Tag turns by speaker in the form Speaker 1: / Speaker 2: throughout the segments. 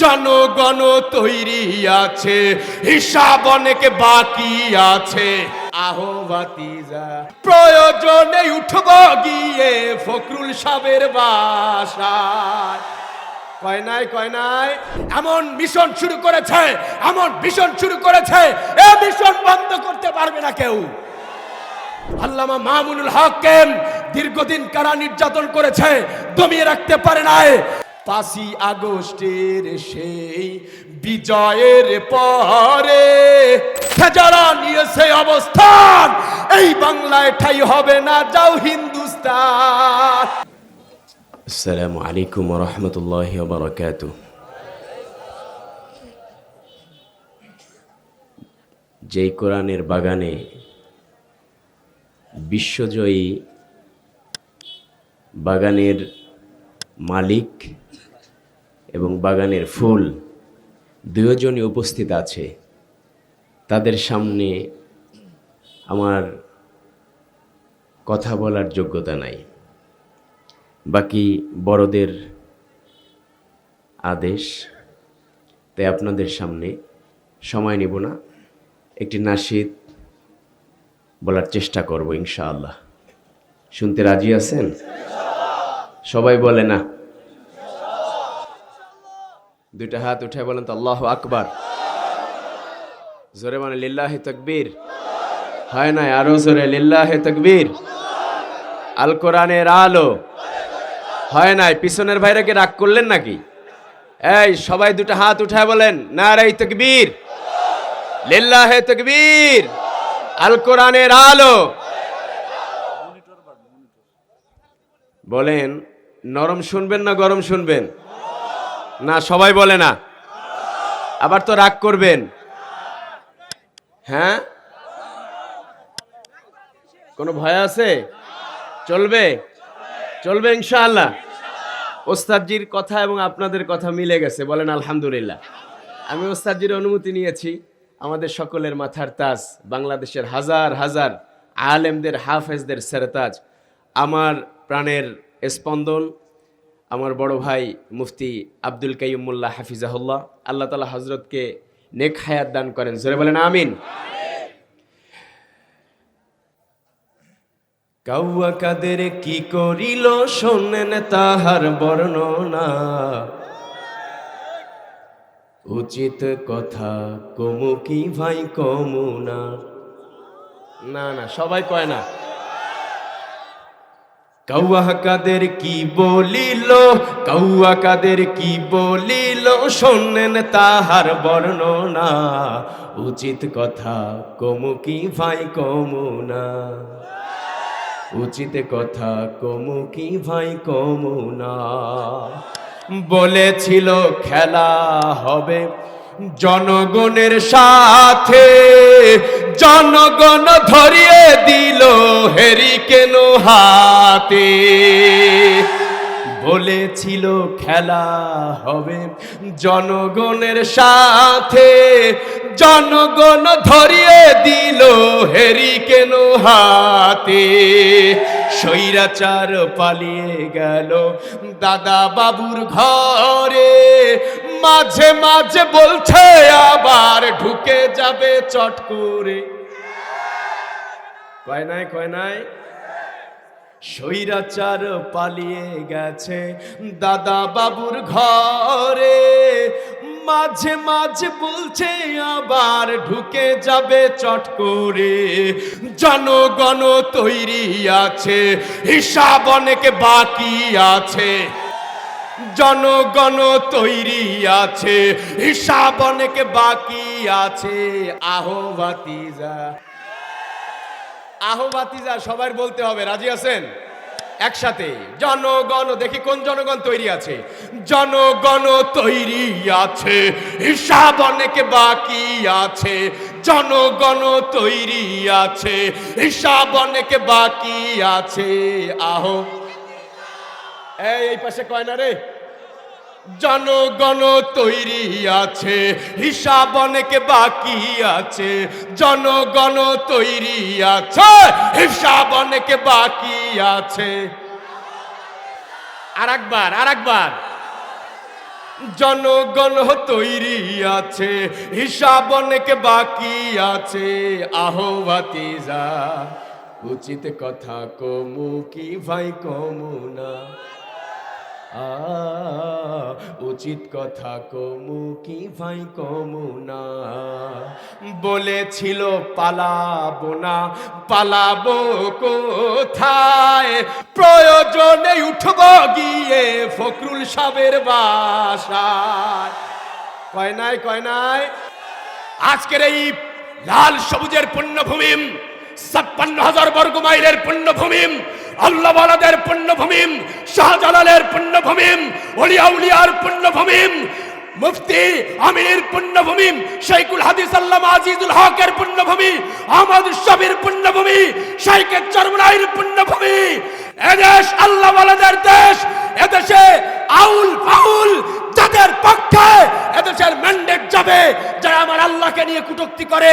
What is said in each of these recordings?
Speaker 1: জনগণ তৈরি আছে, হিসাব অনেক বাকি আছে। আহো বাতিজা প্রয়োজনে উঠব গিয়ে ফখরুল সাবের বাসায়। কয় নাই কয় নাই? এমন মিশন শুরু করেছে, এমন মিশন শুরু করেছে, এ মিশন বন্ধ করতে পারবে না কেউ। আল্লামা মামুনুল হককে দীর্ঘদিন কারা নির্যাতন করেছে, দমিয়ে রাখতে পারে নাই? পাঁচই আগস্টের সেই বিজয়ের পরে যারা নিয়েছে অবস্থান। এই বাংলায় ঠাই হবে না, যাও হিন্দুস্তান।
Speaker 2: আসসালামু আলাইকুম রহমতুল্লাহ বারকাত যেই কোরআনের বাগানে বিশ্বজয়ী বাগানের মালিক এবং বাগানের ফুল। দুজনই উপস্থিত আছে। তাদের সামনে আমার কথা বলার যোগ্যতা নাই। বাকি বড়দের আদেশ, তাই আপনাদের সামনে সময় নেব না। একটি নাসিদ বলার চেষ্টা করব ইনশাআল্লাহ। শুনতে রাজি আছেন? সবাই বলে না। দুইটা হাত উঠে বলেন তো, আল্লাহ আকবার। জোরে মানে লিল্লাহে তকবীর। হয় না আরও জোরে, লিল্লাহে তকবীর। আল কোরআনের আলো। হয় নাই, পিছনের ভাইরাকে রাগ করলেন নাকি? এই, সবাই দুটো হাত উঠায় বলেন, নারাই তকবীর। লিল্লাহে তকবীর। আল কোরআনের আলো। বলেন, নরম শুনবেন না গরম শুনবেন? না, সবাই বলে না। আবার তো রাগ করবেন। হ্যাঁ? কোনো ভয় আছে? চলবে? চলবে ইনশাআল্লাহ। ওস্তাদজির কথা এবং আপনাদের কথা মিলে গেছে, বলেন আলহামদুলিল্লাহ। আমি ওস্তাদজির অনুমতি নিয়েছি, আমাদের সকলের মাথার তাজ, বাংলাদেশের হাজার হাজার আলেমদের, হাফেজদের সেরতাজ। আমার প্রাণের স্পন্দন আমার বড় ভাই মুফতি আব্দুল কাইমুল্লাহ হাফিজাহুল্লাহ, আল্লাহ তালা হজরতকে নেক হায়াত দান করেন। জোরে বলেন, আমিন। কাউয়া কাদের কি করিল শোনেন তাহার বর্ণনা। উচিত কথা কমু কি ভাই কমু না। না না, সবাই কয় না। কাউয়া কাদের কি বলিল? কাউয়া কাদের কি বলিল? শোনেন তাহার বর্ণনা। উচিত কথা কমু কি ভাই, কমু না। উচিত কথা কমু কি ভাই, কমু না। বলেছিল, খেলা হবে জনগণের সাথে। জনগণ ধরিয়ে দিল হেরি কেন হাতে। বলেছিল, খেলা হবে জনগণের সাথে। জনগণ ধরিয়ে দিল হেরি কেন হাতে। স্বৈরাচার পালিয়ে গেল দাদা বাবুর ঘরে। মাঝে মাঝে বলছে, আবার ঢুকে যাবে চট করে। কয় নাই কয় নাই? স্বৈরাচার পালিয়ে গেছে দাদা বাবুর ঘরে। মাঝে মাঝে বলছে, আবার ঢুকে যাবে চট করে। জনগণ তৈরি আছে, হিসাব অনেক বাকি আছে। জনগণ তৈরি আছে, হিসাব অনেক বাকি আছে। আহো বাতিজা আহো সবার বলতে হবে, রাজি আছেন? একসাথে। জনগণ, দেখি কোন জনগণ তৈরি আছে। জনগণ তৈরি আছে, হিসাব অনেক বাকি আছে। জনগণ তৈরি আছে, হিসাব অনেক বাকি আছে। আহো এই পাশে কয় না রে? জনগণ তৈরি আছে, হিসাব অনেক বাকি আছে, জনগণ তৈরি আছে, হিসাব অনেক বাকি আছে। আর একবার আর একবার জনগণ তৈরি আছে, হিসাব অনেক বাকি আছে। আহবাতি যা উচিত কথা কমু কি ভাই কমু না? উচিত কথা কমু কি ভাই কমু না। বলেছিল, পালাবো না, পালাবো কোথায়? প্রয়োজনে উঠব গিয়ে ফখরুল সাবের বাসায়। কয় নাই কয় নাই। আজকের এই লাল সবুজের পুণ্যভূমি, ছাপ্পান্ন হাজার বর্গ মাইলের পুণ্যভূমি আল্লাহ বালাদের পুণ্যভূমি শাহজালালের পুণ্যভূমি অলিয়াউলিয়ার পুণ্যভূমি মুফতি আমির পুণ্যভূমি শাইকুল হাদিস আল্লামা আজিজুল হকের পুণ্যভূমি, আহমদ শবির পুণ্যভূমি শাইখের চরমনাইর পুণ্যভূমি। এদেশ, আল্লাহ বালাদের দেশ, এদেশে আউল ফাউল যাদের পক্ষে এদেশের ম্যান্ডেট যাবে যারা আমার আল্লাহকে নিয়ে কুটুক্তি করে।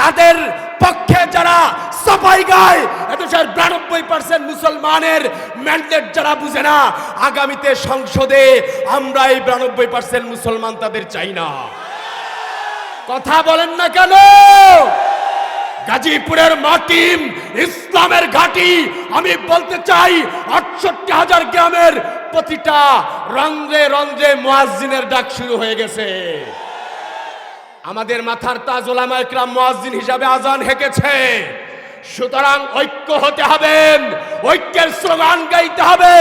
Speaker 2: তাদের পক্ষে যারা সাফাই গায় এদেশের বিরানব্বই পার্সেন্ট মুসলমানের ম্যান্ডেট যারা বুঝে না, আগামীতে সংসদে আমরা এই বিরানব্বই পার্সেন্ট মুসলমান তাদের চাই না। কথা বলেন না কেন? গাজীপুরের মাটি ইসলামের ঘাটি, আমি বলতে চাই, আটষট্টি হাজার গ্রামের প্রতিটা রন্ধ্রে রন্ধ্রে মুয়াজ্জিনের ডাক শুরু হয়ে গেছে। আমাদের মাথার তাজ ওলামা মুয়াজ্জিন হিসাবে আজান হেঁকেছে। সুতরাং ঐক্য হতে হবে। ঐক্যের স্লোগান গাইতে হবে।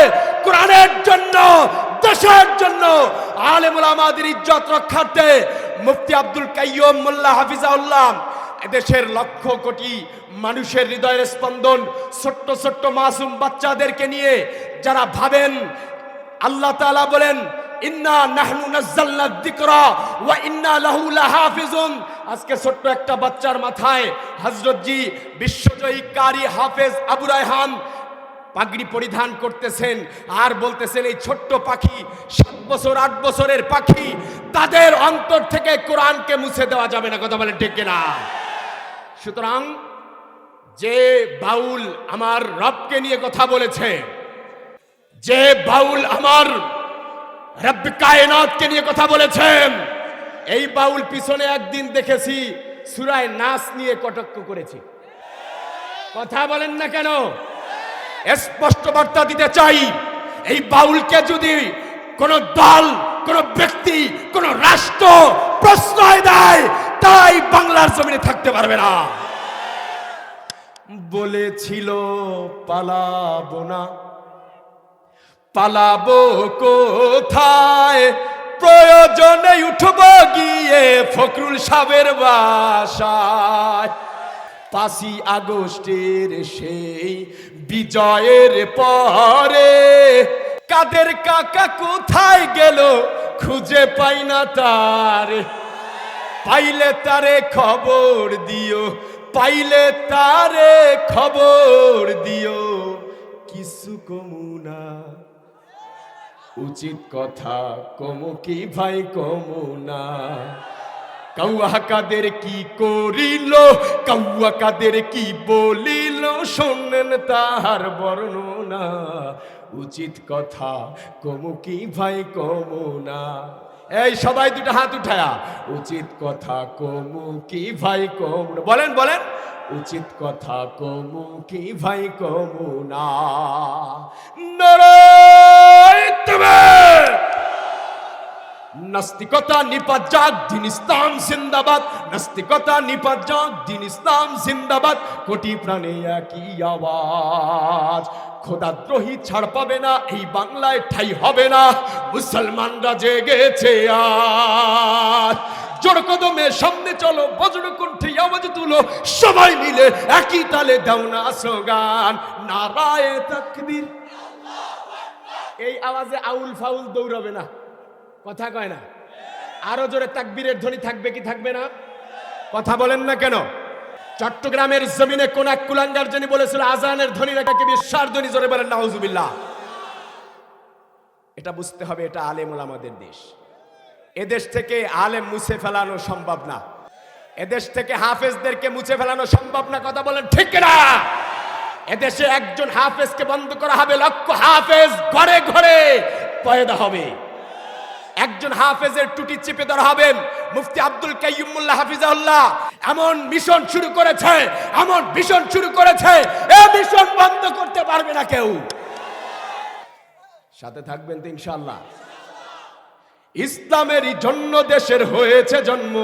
Speaker 2: কোরআনের জন্য, দেশের জন্য। আলেমুল আমাদের ইজ্জত রক্ষার্থে মুফতি আব্দুল কাইয়ম মোল্লা হাফিজাউল্লাহ, এদেশের লক্ষ কোটি মানুষের হৃদয়ের স্পন্দন ছোট্ট ছোট্ট মাসুম বাচ্চাদেরকে নিয়ে যারা ভাবেন, আল্লাহ তাআলা বলেন ইন্না নাহনু নাজ্জালনা যিকরা ওয়া ইন্না লাহু লাহাফিজুন। আজকে ছোট্ট একটা বাচ্চার মাথায় হযরত জি বিশ্বজয়ী কারি হাফেজ আবু রায়হান পাগড়ি পরিধান করতেছেন আর বলতেছেন, এই ছোট্ট পাখি, সাত বছর, আট বছরের পাখি, তাদের অন্তর থেকে কোরআনকে মুছে দেওয়া যাবে না। কথা বলে ঠিক না সুতরাং যে বাউল আমার রবকে নিয়ে কথা বলেছে, যে বাউল আমার রব কায়নাতকে নিয়ে কথা বলেছেন। এই বাউল পিছনে একদিন দেখেছি, সুরায় নাচ নিয়ে কটক্ষ করেছি। কথা বলেন না কেন? স্পষ্ট বার্তা দিতে চাই, এই বাউলকে যদি কোন দল, কোন ব্যক্তি, কোন রাষ্ট্র প্রশ্রয় দেয়, তাই বাংলার জমিনে থাকতে পারবে না। বলেছিল, পালাবো না। পালাবো কোথায়? প্রয়োজনে উঠব গিয়ে ফখরুল সাহের বাসায়। পাঁচই আগস্টের সেই বিজয়ের পরে কাদের কাকা কোথায় গেল খুঁজে পাই না তার। পাইলে তারে খবর দিও, পাইলে তারে খবর দিও। কিছু কমুনা উচিত কথা, কমু কি ভাই, কমু না। কাউয়া কাদের কি করিল, কাউয়া কাদের কি বলিল, শোনেন তাহার বর্ণনা। উচিত কথা, কমু কি ভাই, কমু না। এই সবাই দুটো হাত উঠায়া। উচিত কথা, কমু কি ভাই, কমু বলেন বলেন। উচিত কথা কমু কি ভাই কমু না! নাস্তিকতা নিপাত যাক দিন ইসলাম জিন্দাবাদ। নাস্তিকতা নিপাত যাক দিন ইসলাম জিন্দাবাদ। কোটি প্রাণে একই আওয়াজ। খোদাদ্রোহী ছাড় পাবে না, এই বাংলায় ঠাই হবে না। মুসলমানরা জেগেছে আজ। জোর কদমে সামনে চলো বজ্র কণ্ঠে আওয়াজ তুলো, সবাই মিলে একই তালে দাও না স্লোগান, নারায়ে তাকবীর। এই আওয়াজে আউল ফাউল দৌড়াবে না। কথা কয় না? আরও জোরে তাকবীরের ধ্বনি থাকবে কি থাকবে না? কথা বলেন না কেন? চট্টগ্রামের জমিনে কোন এক কুলাঙ্গার জনি বলেছিল, আজানের ধ্বনি নাকি বিশ্বাস ধ্বনি জোরে বলেন, নাউজুবিল্লাহ। এটা বুঝতে হবে, এটা আলেমুল আমাদের দেশ। এদেশ থেকে আলেম মুছে ফেলানো সম্ভব না। এদেশ থেকে হাফেজদেরকে মুছে ফেলানো সম্ভব না, কথা বলেন ঠিক না এদেশে একজন হাফেজকে বন্ধ করা হবে, লক্ষ হাফেজ ঘরে ঘরে পয়দা হবে। একজন হাফেজের টুটি চেপে ধরা হবেন মুফতি আব্দুল কাইয়ুমুল্লাহ হাফিজাহুল্লাহ। এমন মিশন শুরু করেছে, এমন মিশন শুরু করেছে, এ মিশন বন্ধ করতে পারবে না কেউ। সাথে থাকবেন তো ইনশাআল্লাহ। ইসলামেরই জন্য দেশের হয়েছে জন্ম।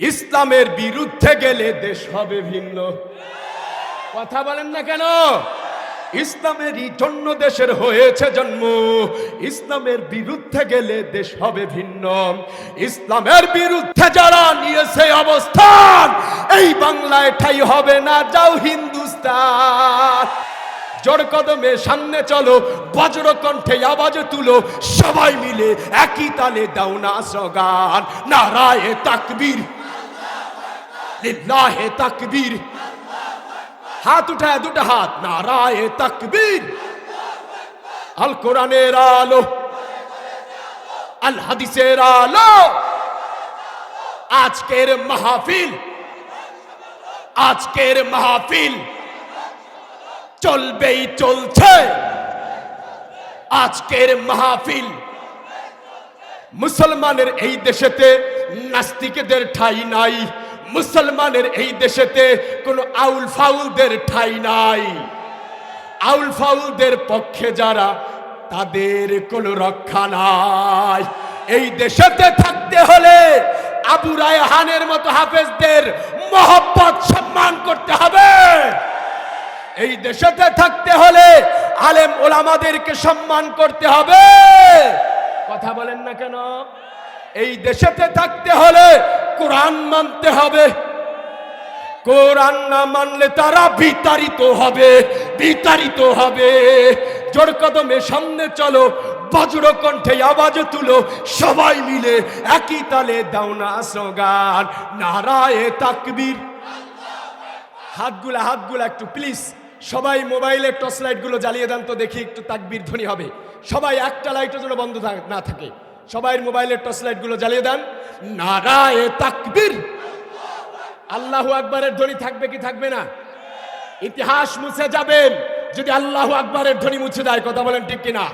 Speaker 2: ইসলামের বিরুদ্ধে গেলে দেশ হবে ভিন্ন। কথা বলেন না কেন? ইসলামেরই জন্য দেশের হয়েছে জন্ম। ইসলামের বিরুদ্ধে গেলে দেশ হবে ভিন্ন। ইসলামের বিরুদ্ধে যারা নিয়েছে অবস্থান, এই বাংলায় ঠাই হবে না, যাও হিন্দুস্তান। জোর কদমে সামনে চলো, বজ্র কণ্ঠে আওয়াজ তুলো, সবাই মিলে একই তালে দাও না সগান নারায়ে তাকবীর। লিল্লাহে তাকবীর। হাত উঠায় দুটো হাত, নারায়ে তাকবীর। আল কোরআনের আলো। আল হাদিসের আলো। আজকের মাহফিল। আজকের মাহফিল। চলবেই চলছে। আজকের মাহফিল মুসলমানের এই দেশেতে নাস্তিকদের ঠাই নাই, মুসলমানের এই দেশেতে কোনো আউল ফাউলদের ঠাই নাই। আউল ফাউলদের পক্ষে যারা, তাদের কোনো রক্ষা নাই। এই দেশেতে থাকতে হলে আবু রায়হানের মতো হাফেজদের মহব্বত সম্মান করতে হবে। এই দেশেতে থাকতে হলে আলেম ওলামাদেরকে সম্মান করতে হবে। কথা বলেন না কেন? এই দেশেতে থাকতে হলে কোরআন মানতে হবে। কোরআন না মানলে তারা বিতাড়িত হবে বিতাড়িত হবে। জোর কদমে সামনে চলো, বজ্র কণ্ঠে আওয়াজ তুলো, সবাই মিলে একই তালে দাও না সোগান নারায়ে তাকবীর। হাতগুলা হাতগুলা একটু প্লিজ সবাই মোবাইলের টর্চ লাইটগুলো জ্বালিয়ে দেন তো দেখি একটু তাকবির ধ্বনি হবে। সবাই একটা লাইটের জন্য বন্ধ না থাকে। সবাই মোবাইলের টর্চ লাইটগুলো জ্বালিয়ে দেন। নারায়ে তাকবীর। আল্লাহ আকবরের ধ্বনি থাকবে কি থাকবে না? ইতিহাস মুছে যাবেন। যদি আল্লাহ আকবরের ধ্বনি মুছে দেয়, কথা বলেন ঠিক কিনা?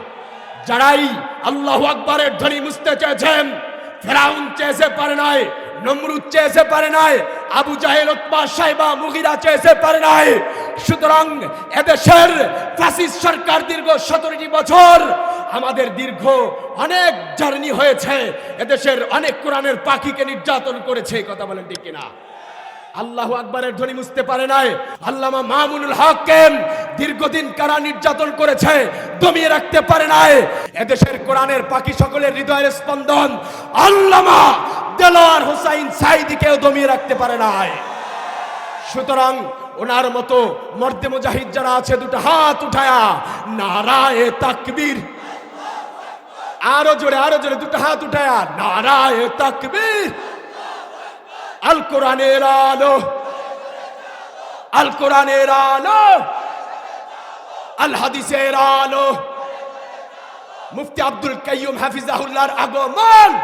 Speaker 2: যারাই আল্লাহ আকবরের ধ্বনি মুছতে চেয়েছেন, ফেরাউন চেয়েছে পারে নাই নমরুদ চেয়েছে পারে নাই, আবু জাহেল সাহেবা মুগিরা চেয়েছে পারে নাই। সুতরাং এদেশের ফাসিস সরকার দীর্ঘ সতেরোটি বছর আমাদের দীর্ঘ অনেক জার্নি হয়েছে। এদেশের অনেক কোরআনের পাখিকে নির্যাতন করেছে কথা বলেন ঠিক কিনা? আল্লাহ আকবরের ধ্বনি মুছতে পারে নাই। আল্লামা মামুনুল হককে দীর্ঘদিন কারা নির্যাতন করেছে দমিয়ে রাখতে পারে নাই। এদেশের কোরআনের পাখি সকলের হৃদয়ের স্পন্দন আল্লামা দেলোয়ার হোসাইন সাইদিকেও দমিয়ে রাখতে পারে নাই। সুতরাং ওনার মতো মর্দে মুজাহিদ যারা আছে, দুটো হাত উঠায়া, নারায়ে তাকবীর। আরও জোরে আরও জোরে, দুটো হাত উঠায়া, নারায়ে তাকবীর। আল কোরআনের আলো। আল কোরআনের আলো। আল হাদিসের আলো। মুফতি আব্দুল কাইয়ুম হাফিজাহুল্লাহর আগমন।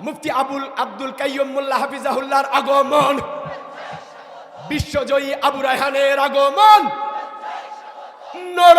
Speaker 2: মুফতি আবুল, আব্দুল কাইয়ুম মোল্লা হাফিজাহুল্লাহর আগমন। বিশ্বজয়ী আবু রায়হানের আগমন। নর